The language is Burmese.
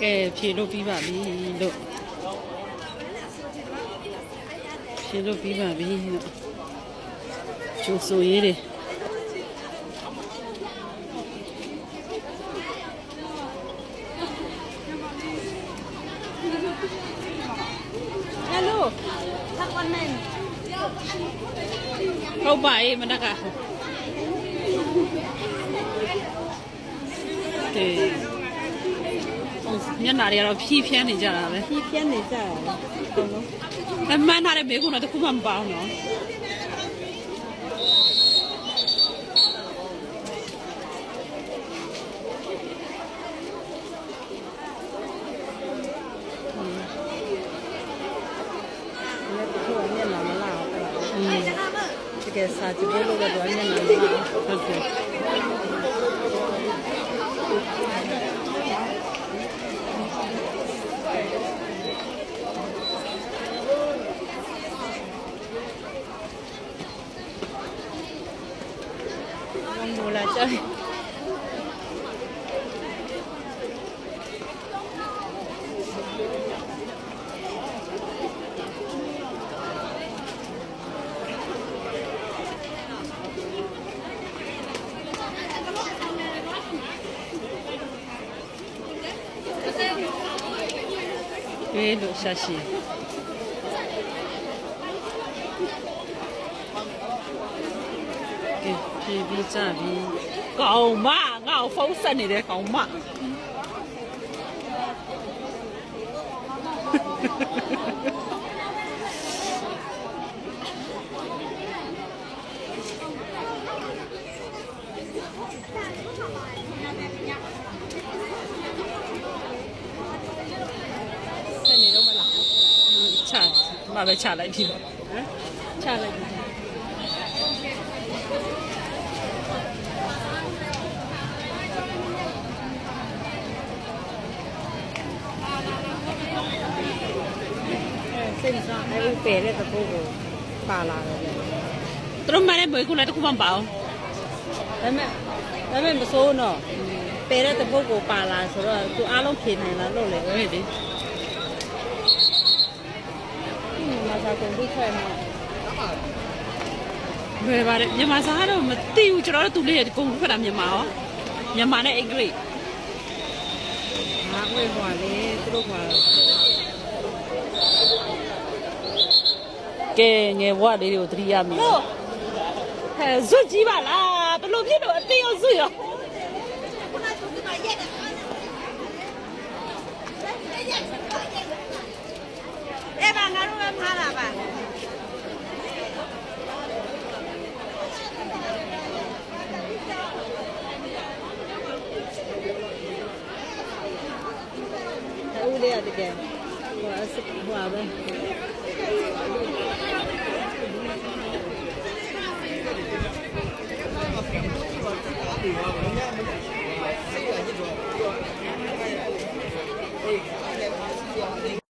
ကဲဖြေလို့ပြီးပါပြီလို့ဖြေလို့ပြီးပါပြီလို့ကျိုးဆိုရေးတယ်ဟယ်လိုဆက်ကွန်မန်ဟုတ်ပါအေး မနက်ကတေညနာတွေကတော့ဖြီးဖြန်းနေကြတာပဲဒီပြန်းနေကြတယ်အကုန်လုံးအမှန်ထားတဲ့မေကုန်းတော့တစ်ခုမှမပေါအောင်နော်ဒီကတချို့ကမျက်နှာမလာဘူးအဲ့ဒါอืมတကယ်စာကြည့်ဖို့လို့တော့မျက်နှာမလာဘူး ဟုတ်ကဲ့ မူလာကြိုင်ဝေးလို့ရှာရှိကဲ ပြေးပြီးကြပြီကောင်မငါ့ကိုဖုန်းဆက်နေတယ်ကောင်မဆက်နေတော့မလားချမပဲချလိုက်ပြီပေါ့ဟမ်ချလိုက်ပြီ အဲ့ဒီပယ်တဲ့တပုတ်ကိုပါလာတယ်ဗျသူတို့မှလည်းမွေးခုလည်းတစ်ခုမှမပါအောင်ဒါပေမဲ့ဒါပေမဲ့မစိုးတော့ပယ်တဲ့တပုတ်ကိုပါလာဆိုတော့သူအားလုံးဖြေနိုင်လားလို့လေဝေးလေမသာကုန်ပြီးထွက်မှာဘယ်ပါလဲမြန်မာစားတော့မသိဘူးကျွန်တော်တို့သူလေးရကုန်ခက်တာမြန်မာရောမြန်မာနဲ့အင်္ဂလိပ်ငါ့ဝဲပွားလေသူတို့က ကဲငယ်ဘွားလေးတွေကိုသတိရမိလို့ဟဲ့ဇွတ်ကြီးပါလားဘယ်လိုဖြစ်လို့အတင်းရောဇွတ်ရောအဲ့ပါငါတို့ကဖားလာပါဦးလေးရတကယ်ဟိုအစဟိုပါပဲ